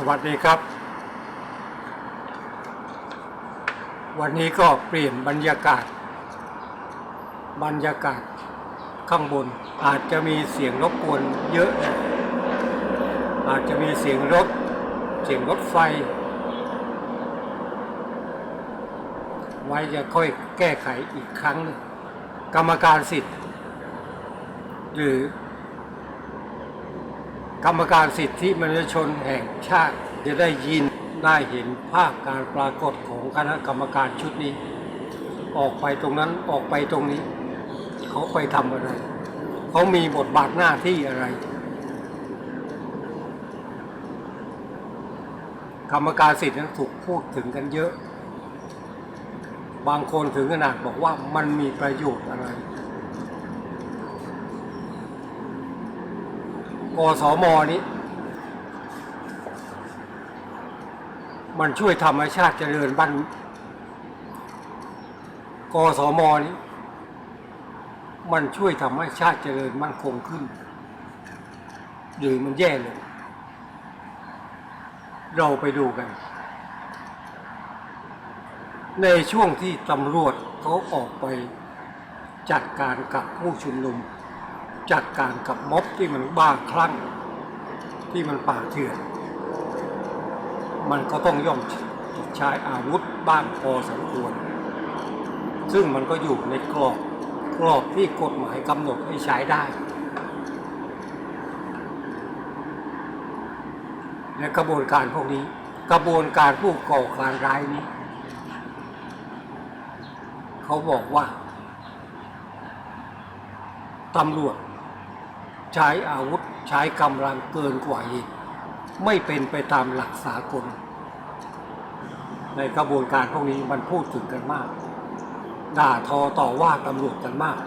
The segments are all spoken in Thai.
สวัสดีครับ วันนี้ก็เปลี่ยนบรรยากาศ บรรยากาศข้างบน อาจจะมีเสียงรบกวนเยอะ อาจจะมีเสียงรถ เสียงรถไฟ ไว้จะค่อยแก้ไขอีกครั้งหนึ่งกรรมการสิทธิ์ หรือ กรรมการสิทธิมนุษยชนแห่งชาติ จะได้ยินได้เห็นภาพการปรากฏของคณะกรรมการชุดนี้ ออกไปตรงนั้นออกไปตรงนี้ เขาไปทำอะไร เขามีบทบาทหน้าที่อะไร กรรมการสิทธินั้นถูกพูดถึงกันเยอะ บางคนถึงขนาดบอกว่ามันมีประโยชน์อะไร กสมนี้ มันช่วยทำให้ชาติเจริญบ้านกสมนี้ มันช่วยทำให้ชาติเจริญมั่นคงขึ้น หรือมันแย่ลงเราไปดูกัน ในช่วงที่ตำรวจเขาออกไปจัดการกับผู้ชุมนุม จัดการกับม็อบที่มันบ้าคลั่ง ที่มันป่าเถื่อน มันก็ต้องย่อมใช้อาวุธบ้างพอสมควร ซึ่งมันก็อยู่ในกรอบกรอบที่กฎหมายกำหนดให้ใช้ได้ และกระบวนการพวกนี้กระบวนการผู้ก่อการร้ายนี้ เขาบอกว่าตำรวจ ใช้อาวุธใช้กำลังเกินกว่าเหตุไม่เป็นไปตามหลักสากล ในกระบวนการพวกนี้มันพูดถึงกันมาก ด่าทอต่อว่าตำรวจกันมาก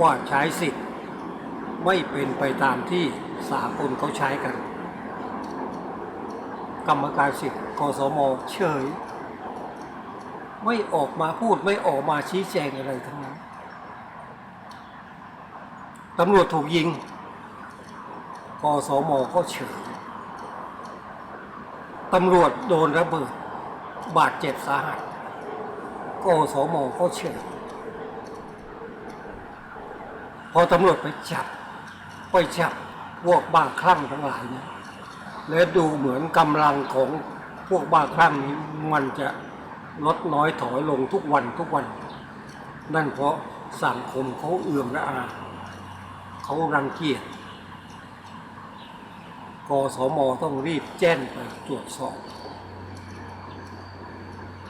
ว่าใช้สิทธิ์ไม่เป็นไปตามที่สากลเขาใช้กัน กรรมการสิทธิ์กสมเฉย ไม่ออกมาพูดไม่ออกมาชี้แจงอะไรทั้งนั้น ตำรวจถูกยิงกสมก็เฉยตำรวจโดนระเบิด บาดเจ็บสาหัสกสมก็เฉยพอตำรวจไปจับ ไปจับพวกบ้าคลั่งทั้งหลายเนี่ยและดูเหมือนกำลังของพวกบ้าคลั่งนี้มันจะลดน้อยถอยลงทุกวันทุกวัน นั่นเพราะสังคมเขาเอื่อมละอา เขารังเกียจกสมต้องรีบแจ้งไปตรวจสอบ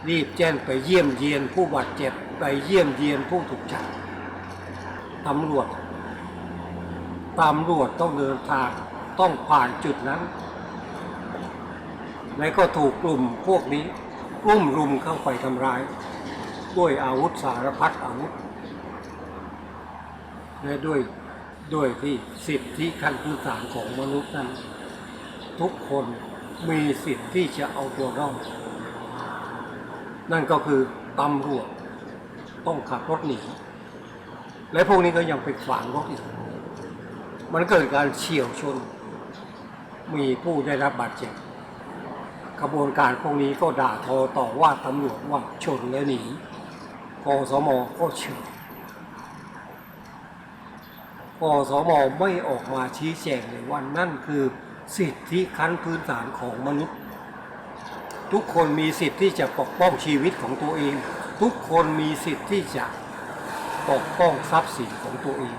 รีบแจ้งไปเยี่ยมเยียนผู้บาดเจ็บไปเยี่ยมเยียนผู้ถูกจับตำรวจตำรวจต้องเดินทางต้องผ่านจุดนั้น และก็ถูกกลุ่มพวกนี้กลุ่มรุมเข้าไปทำร้าย ด้วยอาวุธสารพัดอาวุธและด้วย ด้วยที่สิทธิขั้นพื้นฐานของมนุษย์นั้น ทุกคนมีสิทธิ์ที่จะเอาตัวรอดนั่นก็คือตำรวจต้องขับรถหนีและพวกนี้ก็ยังไปขวางรถอีกมันเกิดการเฉี่ยวชน มีผู้ได้รับบาดเจ็บกระบวนการพวกนี้ก็ด่าทอต่อว่าตำรวจว่าชนและหนีกสมอก็เฉย กสมไม่ออกมาชี้แจงเลยว่านั่นคือสิทธิขั้นพื้นฐานของมนุษย์ ทุกคนมีสิทธิ์ที่จะปกป้องชีวิตของตัวเอง ทุกคนมีสิทธิ์ที่จะปกป้องทรัพย์สินของตัวเอง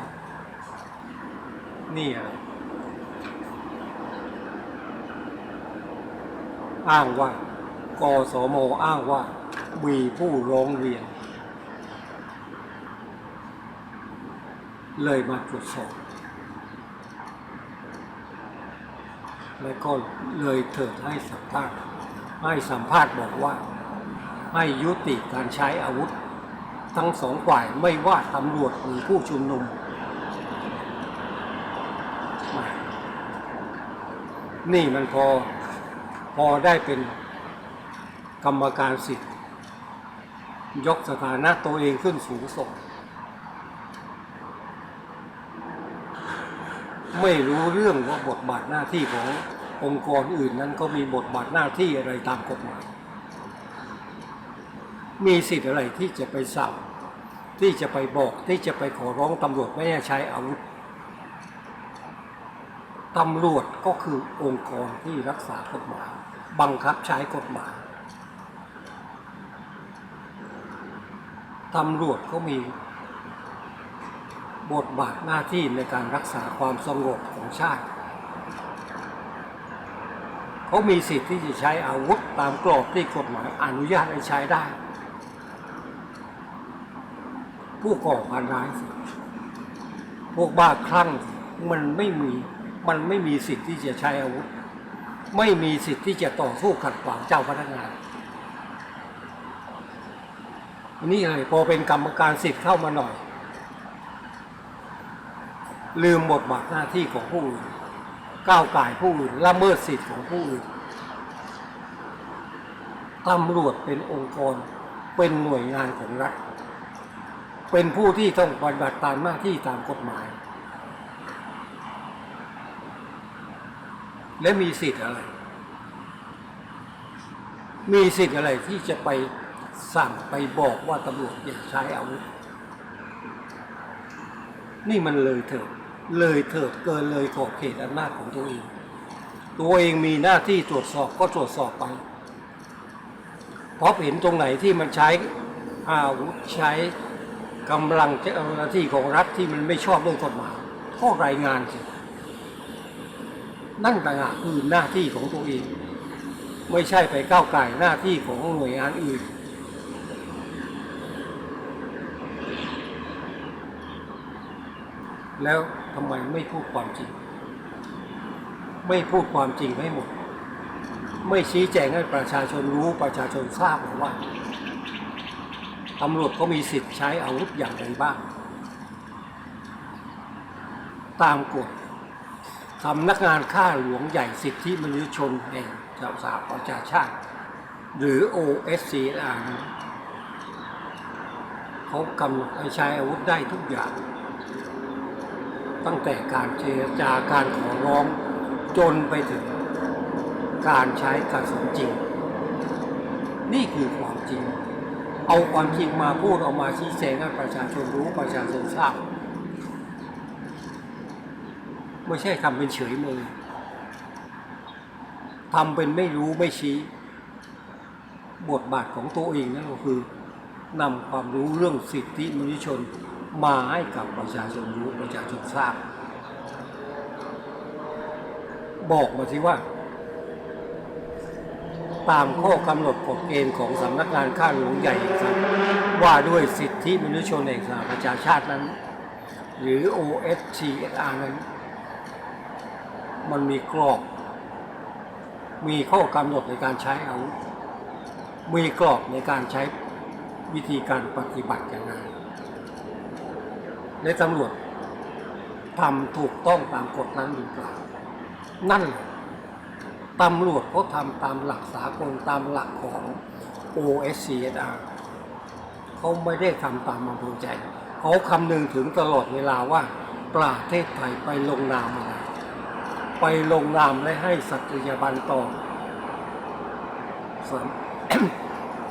นี่อะไรอ้างว่ากสมอ้างว่ามีผู้ร้องเรียน เลยมาตรวจสอบ และก็เลยเถิดให้สัมภาษณ์ให้สัมภาษณ์บอกว่า ให้ยุติการใช้อาวุธ ทั้งสองฝ่ายไม่ว่าตำรวจหรือผู้ชุมนุม นี่มันพอพอได้เป็นกรรมการสิทธิ์ ยกสถานะตัวเองขึ้นสูงส่ง ไม่รู้เรื่องว่าบทบาทหน้าที่ขององค์กรอื่นนั้นก็มีบทบาทหน้าที่อะไรตามกฎหมาย มีสิทธิ์อะไรที่จะไปสั่งที่จะไปบอกที่จะไปขอร้องตำรวจไม่ให้ใช้อาวุธตำรวจก็คือองค์กรที่รักษากฎหมาย บังคับใช้กฎหมายตำรวจก็มี บทบาทหน้าที่ในการรักษาความสงบของชาติ เขามีสิทธิ์ที่จะใช้อาวุธตามกรอบที่กฎหมายอนุญาตให้ใช้ได้ ผู้ก่อการร้ายสิพวกบ้าคลั่งมันไม่มีมันไม่มีสิทธิ์ที่จะใช้อาวุธ ไม่มีสิทธิ์ที่จะต่อสู้ขัดขวางเจ้าพนักงานนี่เลยพอเป็นกรรมการสิทธิ์เข้ามาหน่อย ลืมบทบาทหน้าที่ของผู้อื่น ก้าวไก่ผู้อื่นละเมิดสิทธิ์ของผู้อื่นตำรวจเป็นองค์กรเป็นหน่วยงานของรัฐ เป็นผู้ที่ต้องปฏิบัติตามหน้าที่ตามกฎหมาย และมีสิทธิ์อะไร มีสิทธิ์อะไรที่จะไปสั่งไปบอกว่าตำรวจอย่าใช้อาวุธ นี่มันเลยเถิด เลยเถิดเกินเลยขอบเขตอำนาจของตัวเอง ตัวเองมีหน้าที่ตรวจสอบก็ตรวจสอบไปเพราะเห็นตรงไหนที่มันใช้อาวุธใช้กำลังเจ้าหน้าที่ของรัฐที่มันไม่ชอบด้วยกฎหมายก็รายงานสินั่นต่างหากคือหน้าที่ของตัวเอง ไม่ใช่ไปก้าวไก่หน้าที่ของหน่วยงานอื่น แล้วทำไมไม่พูดความจริง ไม่พูดความจริงให้หมด ไม่ชี้แจงให้ประชาชนรู้ประชาชนทราบหรือว่าตำรวจเขามีสิทธิ์ใช้อาวุธอย่างไรบ้าง ตามกฎสำนักงานข้าหลวงใหญ่สิทธิมนุษยชนแห่งสหประชาชาติ หรือ OSCR เขากำหนดให้ใช้อาวุธได้ทุกอย่าง ตั้งแต่การเจรจาการขอร้องจนไปถึงการใช้กระสุนจริง นี่คือความจริง เอาความจริงมาพูดเอามาชี้แจงให้ประชาชนรู้ประชาชนทราบไม่ใช่ทำเป็นเฉยมือทำเป็นไม่รู้ไม่ชี้ บทบาทของตัวเองนั่นก็คือนำความรู้เรื่องสิทธิมนุษยชน มาให้กับประชาชนรู้ประชาชนทราบ บอกมาสิว่า ตามข้อกำหนดกฎเกณฑ์ของสำนักงานข้าหลวงใหญ่แห่งว่าด้วยสิทธิมนุษยชนแห่งสหประชาชาตินั้น หรือ OSCR นั้น มันมีกรอบ มีข้อกำหนดในการใช้อาวุธมีกรอบในการใช้วิธีการปฏิบัติอย่างไร และตำรวจทำถูกต้องตามกฎนั้นหรือเปล่านั่นแหละตำรวจเขาทำตามหลักสากลตามหลักของ OSCR เขาไม่ได้ทำตามอำเภอใจ เขาคำนึงถึงตลอดเวลาว่าประเทศไทยไปลงนามอะไรไปลงนามและให้สัตยาบันต่อ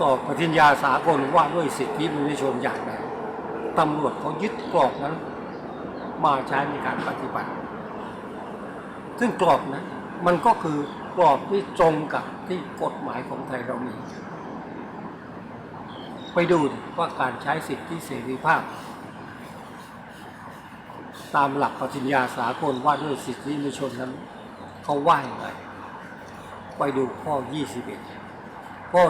ต่อปฏิญญาสากลว่าด้วยสิทธิมนุษยชนอย่างไร ตำรวจเขายึดกรอบนั้น มาใช้ในการปฏิบัติ ซึ่งกรอบนั้นมันก็คือกรอบที่ตรงกับที่กฎหมายของไทยเรามี ไปดูว่าการใช้สิทธิเสรีภาพ ตามหลักปฏิญญาสากลว่าด้วยสิทธิมนุษยชนนั้นเขาว่าอย่างไรไปดูข้อ 21 ข้อ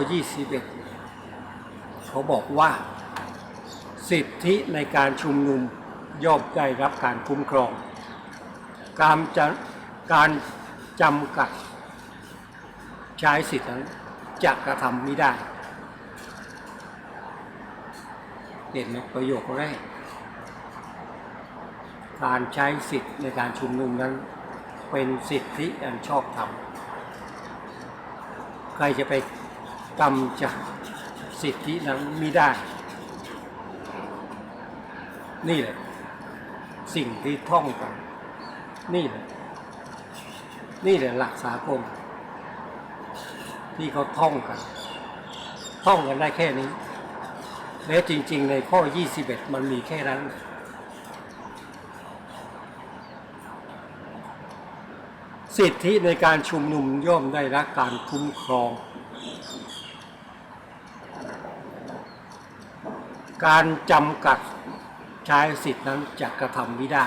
21 เขาบอกว่า สิทธิในการชุมนุมย่อมได้รับการคุ้มครอง การจะการจำกัดใช้สิทธินั้นจะกระทำไม่ได้เด่นในประโยคแรกการใช้สิทธิในการชุมนุมนั้น เป็นสิทธิอันชอบธรรมใครจะไปกำจัดสิทธินั้นไม่ได้ นี่แหละ สิ่งที่ท่องกัน นี่แหละ นี่แหละหลักสากลที่เขาท่องกัน ท่องกันได้แค่นี้ แล้วจริง ๆ ในข้อ 21 มันมีแค่นั้นสิทธิในการชุมนุมย่อมได้รับการคุ้มครอง การจำกัด ใช้สิทธินั้นจะกระทำไม่ได้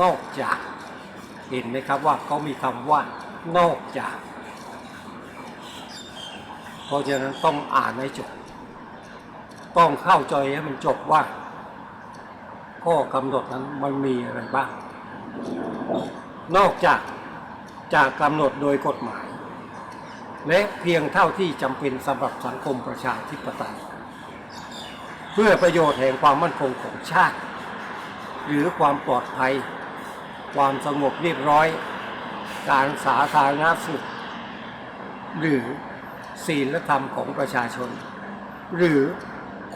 นอกจากเห็นไหมครับว่าเขามีคำว่านอกจาก เพราะฉะนั้นต้องอ่านให้จบ ต้องเข้าใจให้มันจบว่า ข้อกำหนดนั้นมันมีอะไรบ้าง นอกจากจากกำหนดโดยกฎหมาย และเพียงเท่าที่จำเป็นสำหรับสังคมประชาธิปไตย พื่อประโยชน์แห่งความมั่นคงของชาติ หรือความปลอดภัย ความสงบเรียบร้อย การสาธารณสุข หรือศีลธรรมของประชาชน หรือ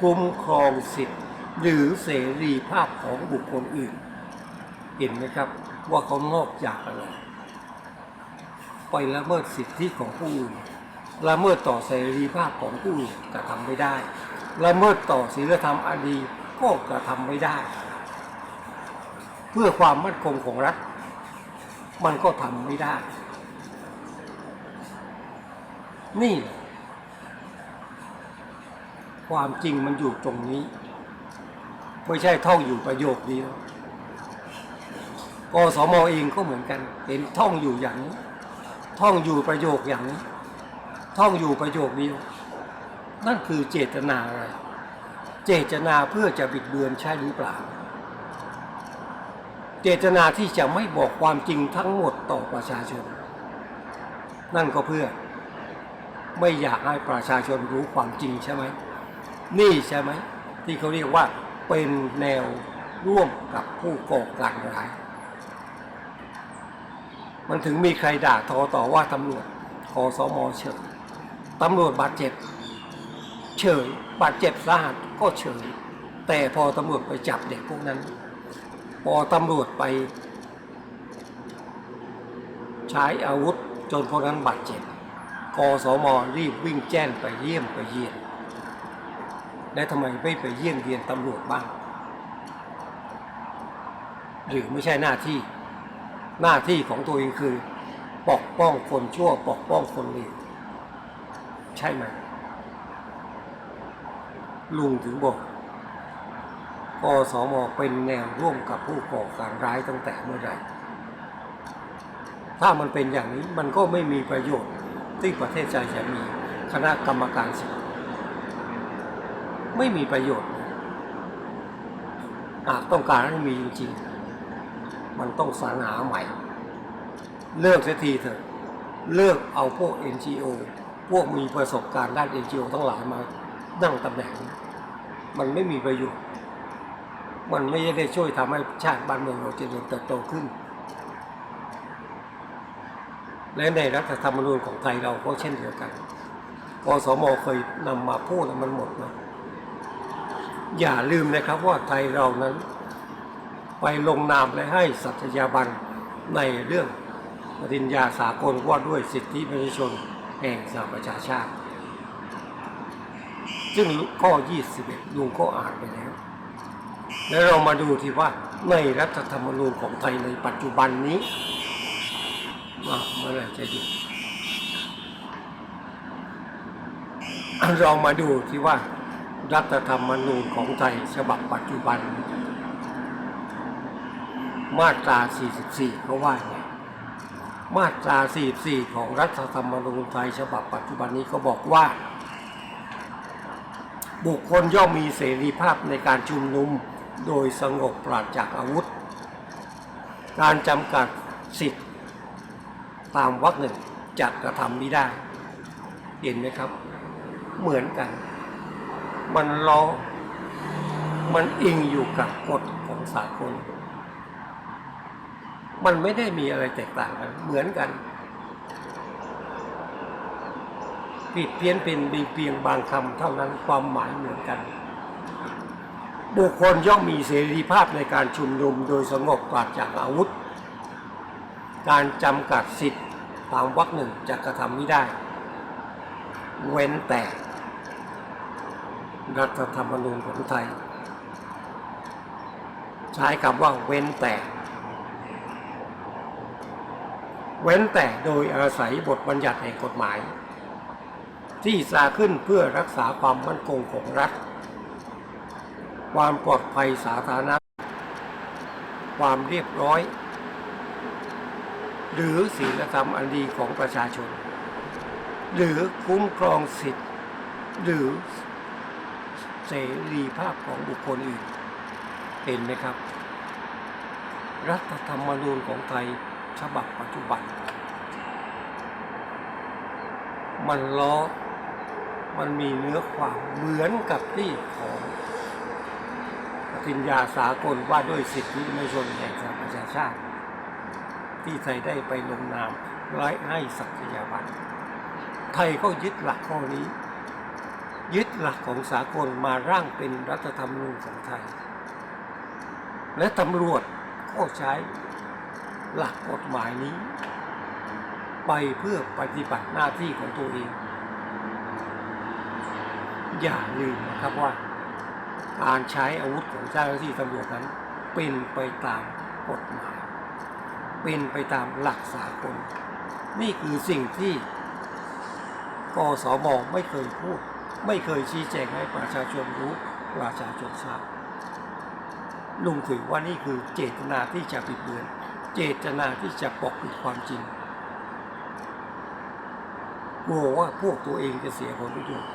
คุ้มครองสิทธิ์ หรือเสรีภาพของบุคคลอื่น เห็นไหมครับว่าเขานอกจากอะไรไปละเมิดสิทธิของผู้อื่นละเมิดต่อเสรีภาพของผู้อื่นกระทำไม่ได้ ละเมิดต่อศีลธรรมอันดีก็กระทำไม่ได้ เพื่อความมั่นคงของรัฐ มันก็ทำไม่ได้ นี่ ความจริงมันอยู่ตรงนี้ ไม่ใช่ท่องอยู่ประโยคเดียวกสมเองก็เหมือนกันเห็นท่องอยู่อย่างนี้ท่องอยู่ประโยคอย่างนี้ท่องอยู่ประโยคเดียว นั่นคือเจตนาอะไร เจตนาเพื่อจะบิดเบือนใช่หรือเปล่า เจตนาที่จะไม่บอกความจริงทั้งหมดต่อประชาชน นั่นก็เพื่อไม่อยากให้ประชาชนรู้ความจริงใช่ไหม นี่ใช่ไหม ที่เขาเรียกว่าเป็นแนวร่วมกับผู้ก่อการร้าย มันถึงมีใครด่าทอต่อว่าตำรวจคอสอมเฉยตำรวจบาดเจ็บ เฉยบาดเจ็บสาหัสก็เฉย แต่พอตำรวจไปจับเด็กพวกนั้น พอตำรวจไป ใช้อาวุธจนพวกนั้นบาดเจ็บกสมรีบวิ่งแจ้งไปเยี่ยมไปเยียนและทำไมไม่ไปเยี่ยมเยียนตำรวจบ้าง หรือไม่ใช่หน้าที่ หน้าที่ของตัวเองคือ ปกป้องคนชั่ว ปกป้องคนเลวใช่ไหม ลุงถึงบอกกสมเป็นแนวร่วมกับผู้ก่อการร้ายตั้งแต่เมื่อไหร่ถ้ามันเป็นอย่างนี้มันก็ไม่มีประโยชน์ที่ประเทศไทยจะมีคณะกรรมการสิทธิ์ไม่มีประโยชน์หากต้องการให้มีจริงๆ มันต้องสรรหาใหม่ เลิกเสียทีเถอะ เลิกเอาพวก NGO พวกมีประสบการณ์ด้าน NGO ทั้งหลายมา นั่งตำแหน่ง มันไม่มีประโยชน์ มันไม่ได้ช่วยทำให้ชาติบ้านเมืองเราเจริญเติบโตขึ้น และในรัฐธรรมนูญของไทยเราก็เช่นเดียวกันกสมเคยนำมาพูดแล้วมันหมดนะอย่าลืมนะครับว่าไทยเรานั้น ไปลงนามและให้สัตยาบันในเรื่องปริญญาสากลว่าด้วยสิทธิมนุษยชนแห่งสหประชาชาติ ซึ่งข้อ 21ลุงก็อ่านไปแล้ว แล้วเรามาดูที่ว่าในรัฐธรรมนูญของไทยในปัจจุบันนี้อะเมื่อไรจะหยุดเรามาดูที่ว่า รัฐธรรมนูญของไทยฉบับปัจจุบัน มาตรา 44เขาว่าไงมาตรา 44 ของรัฐธรรมนูญไทยฉบับปัจจุบันนี้ก็บอกว่า บุคคลย่อมมีเสรีภาพในการชุมนุมโดยสงบปราศจากอาวุธ การจำกัดสิทธิ์ตามวรรคหนึ่งจัดกระทำไม่ได้ เห็นไหมครับ เหมือนกัน มันล้อมันอิงอยู่กับกฎของสากล มันไม่ได้มีอะไรแตกต่างกัน เหมือนกัน ผิดเพี้ยนเป็นมีเพียงบางคำเท่านั้นความหมายเหมือนกัน บุคคลย่อมมีเสรีภาพในการชุมนุมโดยสงบปราศจากอาวุธ การจำกัดสิทธิ์ตามวรรคหนึ่งจะกระทำไม่ได้ เว้นแต่รัฐธรรมนูญของไทย ใช้คำว่าเว้นแต่ เว้นแต่โดยอาศัยบทบัญญัติแห่งกฎหมาย ที่สร้างขึ้นเพื่อรักษาความมั่นคงของรัฐ ความปลอดภัยสาธารณะ ความเรียบร้อย หรือศีลธรรมอันดีของประชาชน หรือคุ้มครองสิทธิ์ หรือเสรีภาพของบุคคลอื่นเห็นไหมครับ รัฐธรรมนูญของไทยฉบับปัจจุบัน มันล้อ มันมีเนื้อความเหมือนกับที่ของปฏิญญาสากลว่าด้วยสิทธิมนุษยชนแห่งสหประชาชาติ ที่ไทยได้ไปลงนามไร้ให้สักยาบันไทยก็ยึดหลักข้อนี้ ยึดหลักของสากลมาร่างเป็นรัฐธรรมนูญของไทย และตำรวจก็ใช้หลักกฎหมายนี้ ไปเพื่อปฏิบัติหน้าที่ของตัวเอง อย่าลืมนะครับว่า การใช้อาวุธของเจ้าหน้าที่ตำรวจนั้น เป็นไปตามกฎหมาย เป็นไปตามหลักสากลนี่คือสิ่งที่กสมไม่เคยพูด ไม่เคยชี้แจงให้ประชาชนรู้ประชาชนทราบลุงถือว่านี่คือเจตนาที่จะปิดเบือน เจตนาที่จะปกปิดความจริงกลัวว่าพวกตัวเองจะเสียผลประโยชน์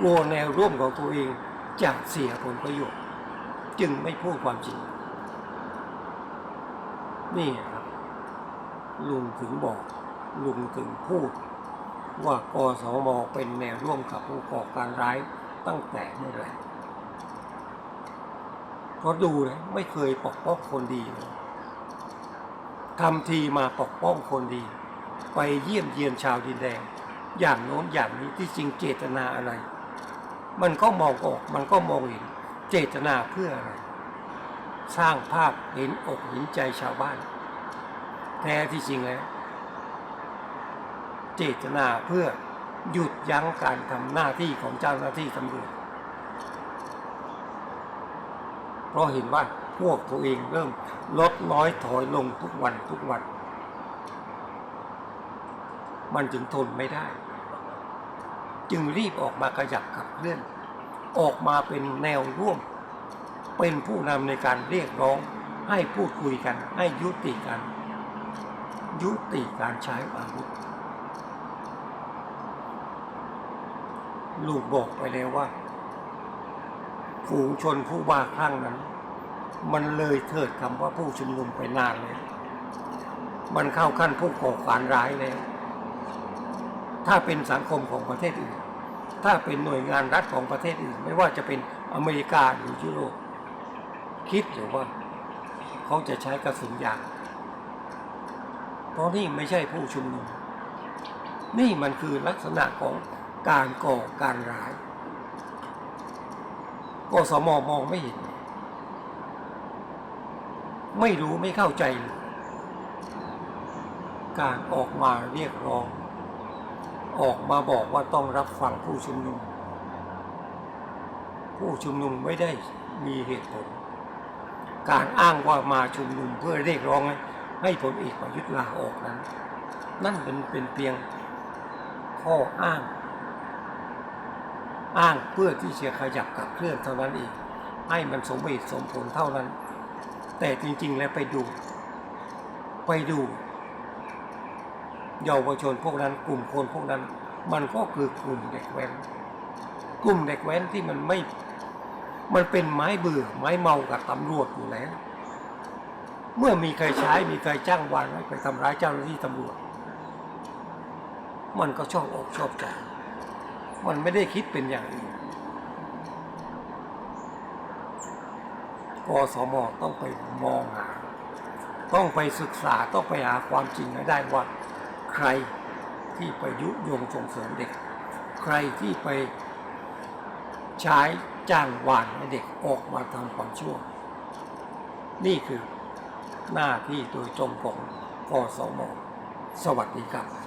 กลัวแนวร่วมของตัวเองจะเสียผลประโยชน์ จึงไม่พูดความจริง นี่ครับ ลุงถึงบอก ลุงถึงพูด ว่ากสมเป็นแนวร่วมกับผู้ก่อการร้ายตั้งแต่เมื่อไหร่เพราะดูนะไม่เคยปกป้องคนดีเลยทำทีมาปกป้องคนดี ไปเยี่ยมเยียนชาวดินแดง อย่างโน้นอย่างนี้ที่จริงเจตนาอะไร มันก็มองออกมันก็มองเห็นเจตนาเพื่ออะไร สร้างภาพเห็นอกเห็นใจชาวบ้าน แท้ที่จริงแล้วเจตนาเพื่อหยุดยั้งการทำหน้าที่ของเจ้าหน้าที่ตำรวจเพราะเห็นว่าพวกตัวเองเริ่มลดน้อยถอยลงทุกวันทุกวัน มันจึงทนไม่ได้ จึงรีบออกมาขยับขับเคลื่อน ออกมาเป็นแนวร่วม เป็นผู้นำในการเรียกร้องให้พูดคุยกัน ให้ยุติกัน ยุติการใช้อาวุธลูกบอกไปแล้วว่าฝูงชนผู้บ้าคลั่งนั้น มันเลยเถิดคำว่าผู้ชุมนุมไปนานเลย มันเข้าขั้นผู้ก่อการร้ายแล้ว ถ้าเป็นสังคมของประเทศอื่น ถ้าเป็นหน่วยงานรัฐของประเทศอื่น ไม่ว่าจะเป็นอเมริกาหรือยุโรปคิดหรือว่า เขาจะใช้กระสุนยางเพราะนี่ไม่ใช่ผู้ชุมนุม นี่มันคือลักษณะของการก่อการร้ายกสมมองไม่เห็น ไม่รู้ไม่เข้าใจ การออกมาเรียกร้อง ออกมาบอกว่าต้องรับฟังผู้ชุมนุม ผู้ชุมนุมไม่ได้มีเหตุผล การอ้างว่ามาชุมนุมเพื่อเรียกร้องให้ผลเอกประยุทธ์ลาออกนั้น นั่นเป็นเป็นเพียงข้ออ้าง อ้างเพื่อที่จะขยับกับเคลื่อนเท่านั้นเองให้มันสมเหตุสมผลเท่านั้น แต่จริงๆแล้วไปดู ไปดู เยาวชนพวกนั้น กลุ่มคนพวกนั้น มันก็คือกลุ่มเด็กแว้น กลุ่มเด็กแว้นที่มันไม่ มันเป็นไม้เบื่อไม้เมากับตำรวจอยู่แล้ว เมื่อมีใครใช้มีใครจ้างวานให้ไปทำร้ายเจ้าหน้าที่ตำรวจ มันก็ชอบอกชอบใจมันไม่ได้คิดเป็นอย่างอื่นกสมต้องไปมองหาต้องไปศึกษาต้องไปหาความจริงให้ได้ว่า ใครที่ไปยุยงส่งเสริมเด็ก ใครที่ไปใช้จ้างวานให้เด็กออกมาทำความชั่ว นี่คือหน้าที่โดยตรงของกกสมสวัสดีครับ